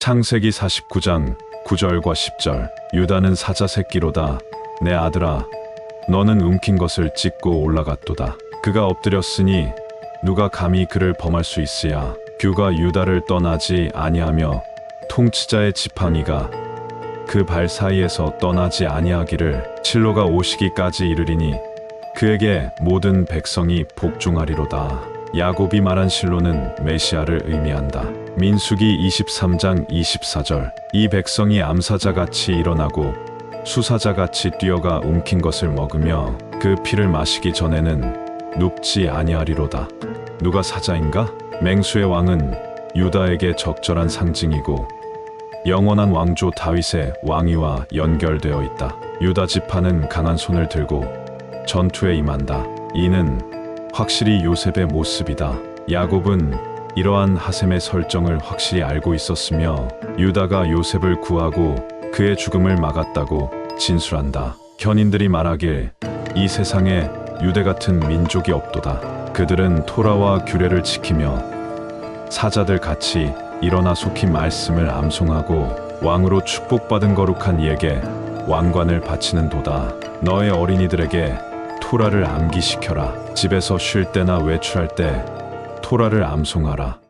창세기 49장 9절과 10절 유다는 사자 새끼로다 내 아들아 너는 움킨 것을 찢고 올라갔도다 그가 엎드렸으니 누가 감히 그를 범할 수 있으야 규가 유다를 떠나지 아니하며 통치자의 지팡이가 그 발 사이에서 떠나지 아니하기를 실로가 오시기까지 이르리니 그에게 모든 백성이 복종하리로다. 야곱이 말한 실로는 메시아를 의미한다. 민수기 23장 24절 이 백성이 암사자같이 일어나고 수사자같이 뛰어가 움킨 것을 먹으며 그 피를 마시기 전에는 눕지 아니하리로다. 누가 사자인가? 맹수의 왕은 유다에게 적절한 상징이고 영원한 왕조 다윗의 왕위와 연결되어 있다. 유다 지파는 강한 손을 들고 전투에 임한다. 이는 확실히 요셉의 모습이다. 야곱은 이러한 하셈의 설정을 확실히 알고 있었으며 유다가 요셉을 구하고 그의 죽음을 막았다고 진술한다. 견인들이 말하길 이 세상에 유대 같은 민족이 없도다. 그들은 토라와 규례를 지키며 사자들 같이 일어나 속히 말씀을 암송하고 왕으로 축복받은 거룩한 이에게 왕관을 바치는 도다. 너의 어린이들에게 토라를 암기시켜라. 집에서 쉴 때나 외출할 때 토라를 암송하라.